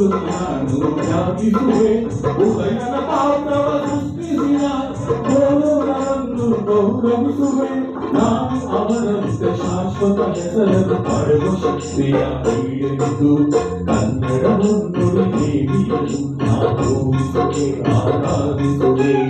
ನಾನು ಧ್ಯಾನಿಸುವೆ ಉದಯನ ಪಾತ್ರವ ಸೃಷ್ಟಿಸಿದ ಗೋಲವನ್ನು ಗೌರವಿಸುವೆ ನಾನು ಅವರಂತೆ ಶಾಶ್ವತ ಹೆಸರನ್ನು ಪಡೆದ ಶಕ್ತಿಯ ಪೀಡೆದು ಕನ್ನಡವನ್ನು ದೇವಿಯನ್ನು ನಾನು ಊಹಿಸುವೆ ಆರಾಧಿಸುವೆ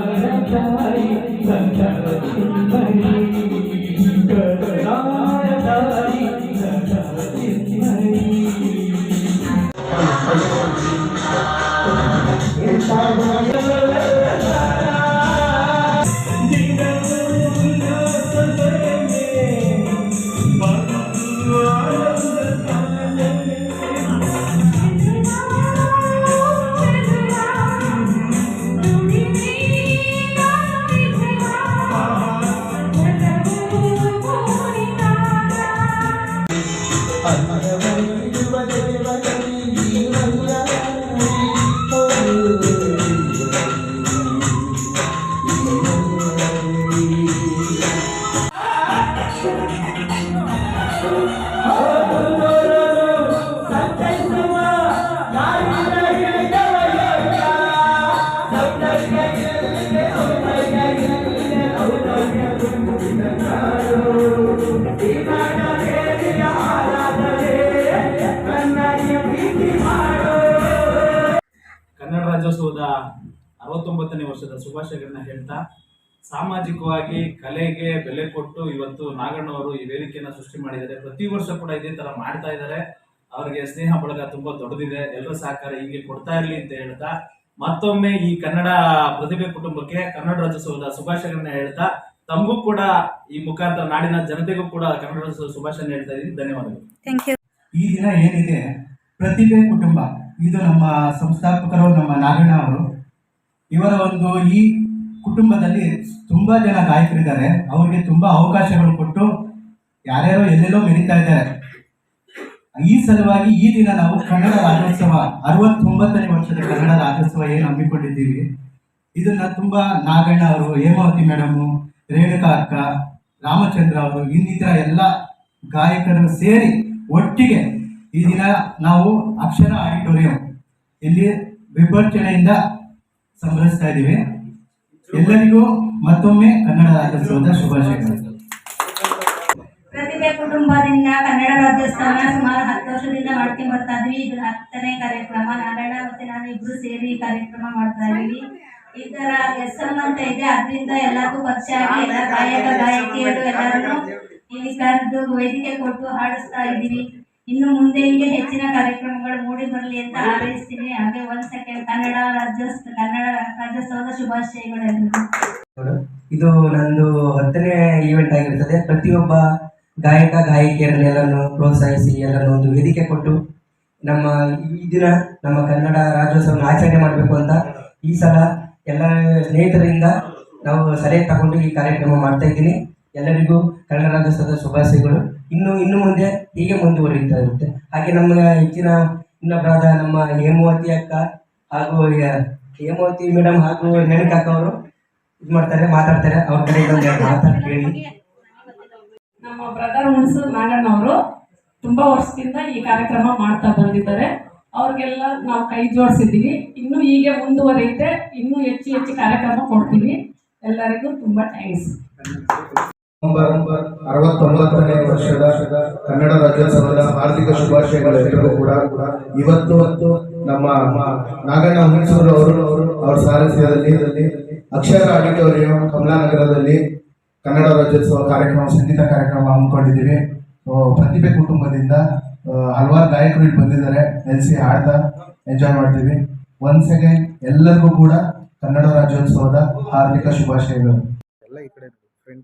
ಕನ್ನಡ ರಾಜ್ಯೋತ್ಸವದ ಅರವತ್ತೊಂಬತ್ತನೇ ವರ್ಷದ ಶುಭಾಶಯಗಳನ್ನ ಹೇಳ್ತಾ ಸಾಮಾಜಿಕವಾಗಿ ಕಲೆಗೆ ಬೆಲೆ ಕೊಟ್ಟು ಇವತ್ತು ನಾಗಣ್ಣವರು ಈ ವೇದಿಕೆಯನ್ನ ಸೃಷ್ಟಿ ಮಾಡಿದ್ದಾರೆ. ಪ್ರತಿ ವರ್ಷ ಕೂಡ ಇದೇ ತರ ಮಾಡ್ತಾ ಇದ್ದಾರೆ. ಅವರಿಗೆ ಸ್ನೇಹ ಬಳಗ ತುಂಬಾ ದೊಡ್ಡದಿದೆ. ಎಲ್ಲರ ಸಹಕಾರ ಹೀಗೆ ಕೊಡ್ತಾ ಇರ್ಲಿ ಅಂತ ಹೇಳ್ತಾ ಮತ್ತೊಮ್ಮೆ ಈ ಕನ್ನಡ ಪ್ರತಿಭೆ ಕುಟುಂಬಕ್ಕೆ ಕನ್ನಡ ರಾಜ್ಯೋತ್ಸವದ ಶುಭಾಶಯಗಳನ್ನ ಹೇಳ್ತಾ ತಮಗೂ ಕೂಡ ಈ ಮುಖಾಂತರ ನಾಡಿನ ಜನತೆಗೂ ಕೂಡ ಕನ್ನಡ ರಾಜ್ಯೋತ್ಸವ ಶುಭಾಶಯ ಹೇಳ್ತಾ ಇದ್ದೀನಿ. ಧನ್ಯವಾದಗಳು. ಥ್ಯಾಂಕ್ ಯು ಈ ದಿನ ಏನಿದೆ? ಪ್ರತಿಭೆ ಕುಟುಂಬ. ಇದು ನಮ್ಮ ಸಂಸ್ಥಾಪಕರು ನಮ್ಮ ನಾಗಣ್ಣ ಅವರು. ಇವರ ಒಂದು ಈ ಕುಟುಂಬದಲ್ಲಿ ತುಂಬಾ ಜನ ಗಾಯಕರಿದ್ದಾರೆ. ಅವರಿಗೆ ತುಂಬಾ ಅವಕಾಶಗಳು ಕೊಟ್ಟು ಯಾರ್ಯಾರೋ ಎಲ್ಲೆಲ್ಲೋ ಮೆರಿತಾ ಇದ್ದಾರೆ. ಈ ಸಲುವಾಗಿ ಈ ದಿನ ನಾವು ಕನ್ನಡ ರಾಜ್ಯೋತ್ಸವ, ಅರವತ್ತೊಂಬತ್ತನೇ ವರ್ಷದ ಕನ್ನಡ ರಾಜ್ಯೋತ್ಸವ ಏನು ಹಮ್ಮಿಕೊಂಡಿದ್ದೀವಿ. ಇದನ್ನ ತುಂಬಾ ನಾಗಣ್ಣ ಅವರು, ಹೇಮಾವತಿ ಮೇಡಮು ರೇಣುಕಾ ಅಕ್ಕ, ರಾಮಚಂದ್ರ ಅವರು, ಇನ್ನಿತರ ಎಲ್ಲ ಗಾಯಕರು ಸೇರಿ ಒಟ್ಟಿಗೆ ಈ ದಿನ ನಾವು ಅಕ್ಷರ ಆಡಿಟೋರಿಯಂ, ಇಲ್ಲಿ ವಿಭರ್ಚನೆಯಿಂದ ಸಂಭ್ರಮಿಸ್ತಾ ಇದ್ದೀವಿ. ಎಲ್ಲರಿಗೂ ಮತ್ತೊಮ್ಮೆ ಕನ್ನಡ ರಾಜ್ಯೋತ್ಸವದ ಶುಭಾಶಯಗಳು. ಪ್ರತಿಭೆ ಕುಟುಂಬದಿಂದ ಕನ್ನಡ ರಾಜ್ಯೋತ್ಸವ ಸುಮಾರು ಹತ್ತು ವರ್ಷದಿಂದ ಮಾಡ್ಕೊಂಡು ಬರ್ತಾ ಇದ್ವಿ. ಇದು ಹತ್ತನೇ ಕಾರ್ಯಕ್ರಮ. ನಾರಾಯಣ ಮತ್ತೆ ನಾನು ಇಬ್ರು ಸೇರಿ ಕಾರ್ಯಕ್ರಮ ಮಾಡ್ತಾ ಇದೀವಿ ಈ ತರ ಎಸ್ ಎಂ ಅಂತ ಇದೆ. ಅದರಿಂದ ಎಲ್ಲರಿಗೂ ಪರಿಚಯ ಆಗಿ ಎಲ್ಲ ಗಾಯಕ, ಗಾಯಕಿಯರು ಎಲ್ಲರನ್ನು ಇಲ್ಲಿ ಕರೆದು ವೇದಿಕೆ ಕೊಟ್ಟು ಹಾಡಿಸ್ತಾ ಇದ್ದೀವಿ. ಇನ್ನು ಮುಂದೆ ಹಿಂಗೆ ಹೆಚ್ಚಿನ ಕಾರ್ಯಕ್ರಮಗಳು ಮೂಡಿ ಬರಲಿ ಅಂತ ಹಾರೈಸ್ತೀನಿ ಹಾಗೆ ಒಂದ್ ಸೆಕೆಂಡ್ ಕನ್ನಡ ರಾಜ್ಯೋತ್ಸವ ಕನ್ನಡ ರಾಜ್ಯೋತ್ಸವದ ಶುಭಾಶಯಗಳು. ಇದು ನಂದು ಹತ್ತನೇ ಈವೆಂಟ್ ಆಗಿರ್ತದೆ. ಪ್ರತಿಯೊಬ್ಬ ಗಾಯಕ ಗಾಯಕಿಯರನ್ನೆಲ್ಲನ್ನು ಪ್ರೋತ್ಸಾಹಿಸಿ ಎಲ್ಲರನ್ನು ಒಂದು ವೇದಿಕೆ ಕೊಟ್ಟು ನಮ್ಮ ಈ ದಿನ ನಮ್ಮ ಕನ್ನಡ ರಾಜ್ಯೋತ್ಸವನ ಆಚರಣೆ ಮಾಡಬೇಕು ಅಂತ ಈ ಸಲ ಎಲ್ಲ ಸ್ನೇಹಿತರಿಂದ ನಾವು ಸಲಹೆ ತಗೊಂಡು ಈ ಕಾರ್ಯಕ್ರಮ ಮಾಡ್ತಾ ಇದ್ದೀನಿ. ಎಲ್ಲರಿಗೂ ಕನ್ನಡ ರಾಜ್ಯೋತ್ಸವದ ಶುಭಾಶಯಗಳು. ಇನ್ನು ಇನ್ನು ಮುಂದೆ ಹೀಗೆ ಮುಂದುವರಿತಾ ಇರುತ್ತೆ ಹಾಗೆ ನಮ್ಮ ಹೆಚ್ಚಿನ ಇನ್ನೊಬ್ಬರಾದ ನಮ್ಮ ಹೇಮವತಿ ಅಕ್ಕ ಹಾಗೂ ಹೇಮವತಿ ಮೇಡಮ್ ಹಾಗೂ ರೇಣುಕಾ ಅಕ್ಕ ಅವರು ಇದು ಮಾಡ್ತಾರೆ ಮಾತಾಡ್ತಾರೆ. ಅವ್ರ ಕಡೆ ಇದೊಂದು ಮಾತಾಡಿ ಕೇಳಿ. ನಮ್ಮ ಬ್ರದರ್ ಹುಣಸೂರು ನಾಗಣ್ಣವರು ತುಂಬಾ ವರ್ಷದಿಂದ ಈ ಕಾರ್ಯಕ್ರಮ ಮಾಡ್ತಾ ಬಂದಿದ್ದಾರೆ. ಅವ್ರಿಗೆಲ್ಲ ನಾವು ಕೈ ಜೋಡಿಸಿದ್ದೀವಿ. ಇನ್ನು ಹೀಗೆ ಮುಂದುವರಿಯುತ್ತೆ. ಇನ್ನು ಹೆಚ್ಚು ಹೆಚ್ಚು ಕಾರ್ಯಕ್ರಮ ಕೊಡ್ತೀವಿ ಎಲ್ಲರಿಗೂ ತುಂಬಾ ಥ್ಯಾಂಕ್ಸ್ ಅರವತ್ತೊಂಬತ್ತು ವರ್ಷದ ಕನ್ನಡ ರಾಜ್ಯೋತ್ಸವದ ಹಾರ್ದಿಕ ಶುಭಾಶಯಗಳು ಎಲ್ಲರಿಗೂ ಕೂಡ. ಇವತ್ತು ನಮ್ಮ ನಾಗಣ್ಣ ಹುಣಸೂರು ಅವರು ಅವರ ಸಾರಥ್ಯದಲ್ಲಿ ಅಕ್ಷರ ಆಡಿಟೋರಿಯಂ ಕಮಲಾನಗರದಲ್ಲಿ ಕನ್ನಡ ರಾಜ್ಯೋತ್ಸವ ಕಾರ್ಯಕ್ರಮ, ಸಂಗೀತ ಕಾರ್ಯಕ್ರಮ ಹಮ್ಮಿಕೊಂಡಿದ್ದೀವಿ. ಪ್ರತಿಭೆ ಕುಟುಂಬದಿಂದ ಹಲವಾರು ಗಾಯಕರು ಇಲ್ಲಿ ಬಂದಿದ್ದಾರೆ. ನೆಲೆಸಿ ಹಾಡ್ತಾ ಎಂಜಾಯ್ ಮಾಡ್ತೀವಿ. ಒಂದ್ ಸೆಕೆಂಡ್ ಎಲ್ಲರಿಗೂ ಕೂಡ ಕನ್ನಡ ರಾಜ್ಯೋತ್ಸವದ ಹಾರ್ದಿಕ ಶುಭಾಶಯಗಳು. ಎಲ್ಲ ಈ ಕಡೆ ಫ್ರೆಂಡ್